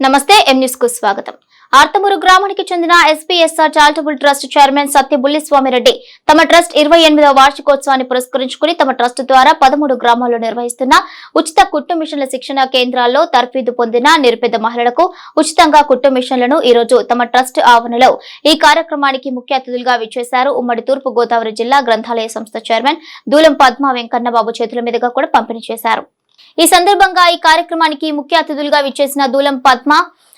నమస్తే ఎం న్యూస్కు స్వాగతం. ఆర్తమూరు గ్రామానికి చెందిన SPSR charitable trust chairman Satya Bulliswamireddy తమ ట్రస్ట్ ఇరవై ఎనిమిదవ వార్షికోత్సవాన్ని పురస్కరించుకుని తమ ట్రస్ట్ ద్వారా పదమూడు గ్రామాల్లో నిర్వహిస్తున్న ఉచిత కుట్టు మిషన్ల శిక్షణ కేంద్రాల్లో తర్ఫీదు పొందిన నిరుపేద మహిళలకు ఉచితంగా కుట్టు మిషన్లను ఈ రోజు తమ ట్రస్ట్ ఆవరణలో ఈ కార్యక్రమానికి ముఖ్య అతిథులుగా విచ్చేశారు. ఉమ్మడి తూర్పు గోదావరి జిల్లా గ్రంథాలయ సంస్థ చైర్మన్ దూలం పద్మ వెంకన్నబాబు చేతుల మీదుగా కూడా పంపిణీ చేశారు. ఈ సందర్భంగా ఈ కార్యక్రమానికి ముఖ్య అతిథులుగా విచ్చేసిన దూలం పద్మ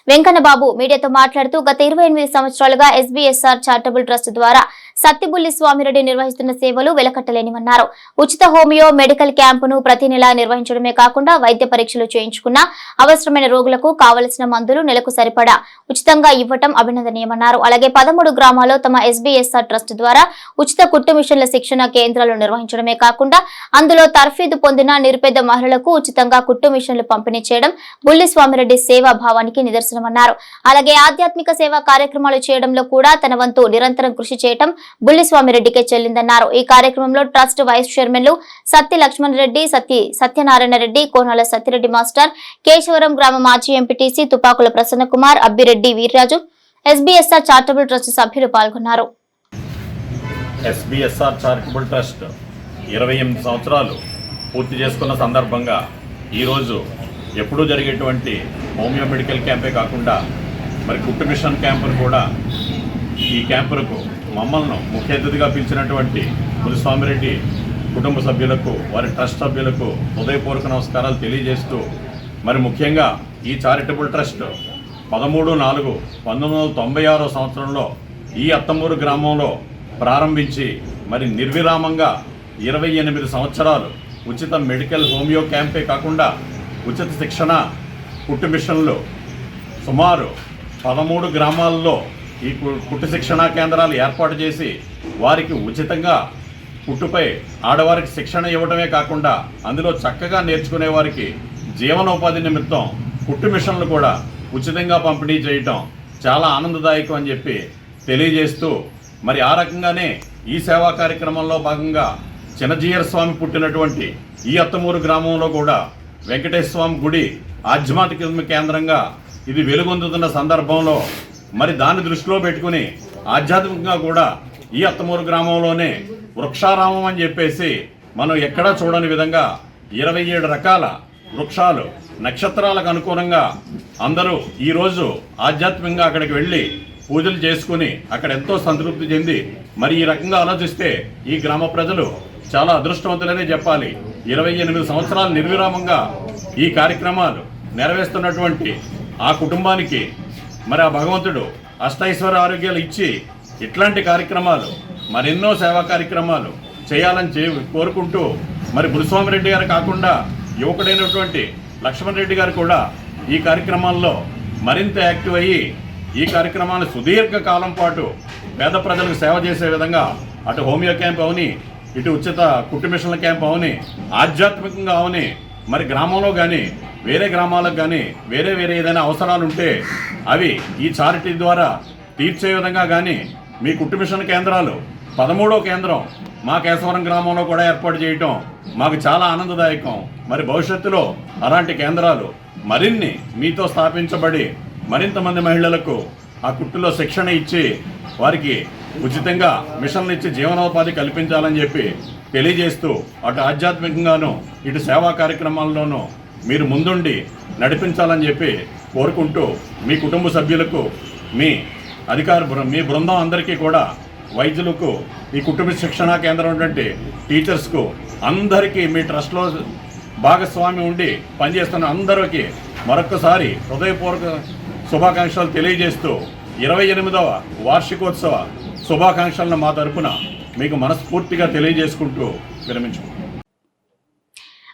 వెంకన్నబాబు మీడియాతో మాట్లాడుతూ గత ఇరవై ఎనిమిది సంవత్సరాలుగా ఎస్బీఎస్ఆర్ చారిటబుల్ ట్రస్ట్ ద్వారా సత్తిబుల్లి స్వామిరెడ్డి నిర్వహిస్తున్న సేవలు వెలకట్టలేనివన్నారు. ఉచిత హోమియో మెడికల్ క్యాంపును ప్రతి నెలా నిర్వహించడమే కాకుండా వైద్య పరీక్షలు చేయించుకున్న అవసరమైన రోగులకు కావలసిన మందులు నెలకు సరిపడా ఉచితంగా ఇవ్వటం అభినందనీయమన్నారు. అలాగే పదమూడు గ్రామాల్లో తమ ఎస్బీఎస్ఆర్ ట్రస్ట్ ద్వారా ఉచిత కుట్టు మిషన్ల శిక్షణ కేంద్రాలు నిర్వహించడమే కాకుండా అందులో తర్ఫీదు పొందిన నిరుపేద మహిళలకు ఉచితంగా కుట్టు మిషన్లు పంపిణీ చేయడం బుల్లి స్వామిరెడ్డి సేవా భావానికి నిదర్శనమన్నారు. అలాగే ఆధ్యాత్మిక సేవా కార్యక్రమాలు చేయడంలో కూడా తన వంతు నిరంతరం కృషి చేయడం బుల్లిస్వామిరెడ్డికే చెల్లిందన్నారు. ఈ కార్యక్రమంలో ట్రస్ట్ వైస్ చైర్మన్లు సత్య లక్ష్మణ్ రెడ్డి సత్య సత్యనారాయణ రెడ్డి కోనాల సత్యరెడ్డి మాస్టర్ కేశవరం గ్రామ మాజీ MPTC Tupakula Prasanna Kumar Abbireddy Veerraju SBSR charitable trust సభ్యులు పాల్గొన్నారు. ఎస్బీఎస్ఆర్ చారిటబుల్ ట్రస్ట్ ఇరవై ఎనిమిది సంవత్సరాలు పూర్తి చేసుకున్న సందర్భంగా ఈరోజు ఎప్పుడూ జరిగేటువంటి హోమియో మెడికల్ క్యాంపే కాకుండా మరి కుట్టు మిషన్ క్యాంపును కూడా ఈ క్యాంపులకు మమ్మల్ని ముఖ్య అతిథిగా పిలిచినటువంటి మునిస్వామిరెడ్డి కుటుంబ సభ్యులకు వారి ట్రస్ట్ సభ్యులకు హృదయపూర్వక నమస్కారాలు తెలియజేస్తూ మరి ముఖ్యంగా ఈ చారిటబుల్ ట్రస్ట్ పదమూడు నాలుగు పంతొమ్మిది వందల తొంభై ఆరో సంవత్సరంలో ఈ అత్తమూరు గ్రామంలో ప్రారంభించి మరి నిర్విరామంగా ఇరవై ఎనిమిది సంవత్సరాలు ఉచిత మెడికల్ హోమియో క్యాంపే కాకుండా ఉచిత శిక్షణ కుట్టు మిషన్లు సుమారు పదమూడు గ్రామాల్లో ఈ కు- కుట్టు శిక్షణా కేంద్రాలు ఏర్పాటు చేసి వారికి ఉచితంగా కుట్టుపై ఆడవారికి శిక్షణ ఇవ్వడమే కాకుండా అందులో చక్కగా నేర్చుకునే వారికి జీవనోపాధి నిమిత్తం కుట్టు మిషన్లు కూడా ఉచితంగా పంపిణీ చేయటం చాలా ఆనందదాయకం అని చెప్పి తెలియజేస్తూ మరి ఆ రకంగానే ఈ సేవా కార్యక్రమంలో భాగంగా చిన్నజీయర్ స్వామి పుట్టినటువంటి ఈ అత్తమూరు గ్రామంలో కూడా వెంకటేశ్వర స్వామి గుడి ఆధ్యాత్మిక కేంద్రంగా ఇది వెలుగొందుతున్న సందర్భంలో మరి దాన్ని దృష్టిలో పెట్టుకుని ఆధ్యాత్మికంగా కూడా ఈ అత్తమూరు గ్రామంలోనే వృక్షారామం అని చెప్పేసి మనం ఎక్కడా చూడని విధంగా ఇరవై ఏడు రకాల వృక్షాలు నక్షత్రాలకు అనుగుణంగా అందరూ ఈరోజు ఆధ్యాత్మికంగా అక్కడికి వెళ్ళి పూజలు చేసుకుని అక్కడ ఎంతో సంతృప్తి చెంది మరి ఈ రకంగా ఆలోచిస్తే ఈ గ్రామ ప్రజలు చాలా అదృష్టవంతులనే చెప్పాలి. ఇరవై ఎనిమిది సంవత్సరాలు నిర్విరామంగా ఈ కార్యక్రమాలు నెరవేరుస్తున్నటువంటి ఆ కుటుంబానికి మరి ఆ భగవంతుడు అష్టైశ్వర ఆరోగ్యాలు ఇచ్చి ఇట్లాంటి కార్యక్రమాలు మరెన్నో సేవా కార్యక్రమాలు చేయాలని చే కోరుకుంటూ మరి బులిస్వామిరెడ్డి గారు కాకుండా యువకుడైనటువంటి లక్ష్మణ్ రెడ్డి గారు కూడా ఈ కార్యక్రమాల్లో మరింత యాక్టివ్ అయ్యి ఈ కార్యక్రమాన్ని సుదీర్ఘ కాలం పాటు పేద ప్రజలకు సేవ చేసే విధంగా అటు హోమియో క్యాంప్ అవని ఇటు ఉచిత కుట్టు మిషన్ల క్యాంప్ అవని ఆధ్యాత్మికంగా అవని మరి గ్రామంలో కానీ వేరే గ్రామాలకు కానీ వేరే వేరే ఏదైనా అవసరాలు ఉంటే అవి ఈ చారిటీ ద్వారా తీర్చే విధంగా కానీ మీ కుట్టు మిషన్ కేంద్రాలు పదమూడో కేంద్రం మా కేశవరం గ్రామంలో కూడా ఏర్పాటు చేయటం మాకు చాలా ఆనందదాయకం. మరి భవిష్యత్తులో అలాంటి కేంద్రాలు మరిన్ని మీతో స్థాపించబడి మరింత మంది మహిళలకు ఆ కుట్టులో శిక్షణ ఇచ్చి వారికి ఉచితంగా మిషన్లు ఇచ్చి జీవనోపాధి కల్పించాలని చెప్పి తెలియజేస్తూ అటు ఆధ్యాత్మికంగాను ఇటు సేవా కార్యక్రమాల్లోనూ మీరు ముందుండి నడిపించాలని చెప్పి కోరుకుంటూ మీ కుటుంబ సభ్యులకు మీ అధికార బృ- మీ బృందం అందరికీ కూడా వైద్యులకు ఈ కుటుంబ శిక్షణా కేంద్రం ఉన్నటువంటి టీచర్స్కు అందరికీ మీ ట్రస్ట్లో భాగస్వామి ఉండి పనిచేస్తున్న అందరికీ మరొకసారి హృదయపూర్వక శుభాకాంక్షలు తెలియజేస్తూ ఇరవై ఎనిమిదవ వార్షికోత్సవ శుభాకాంక్షలను మా తరపున మీకు మనస్ఫూర్తిగా తెలియజేసుకుంటూ విరమించుకుంటాం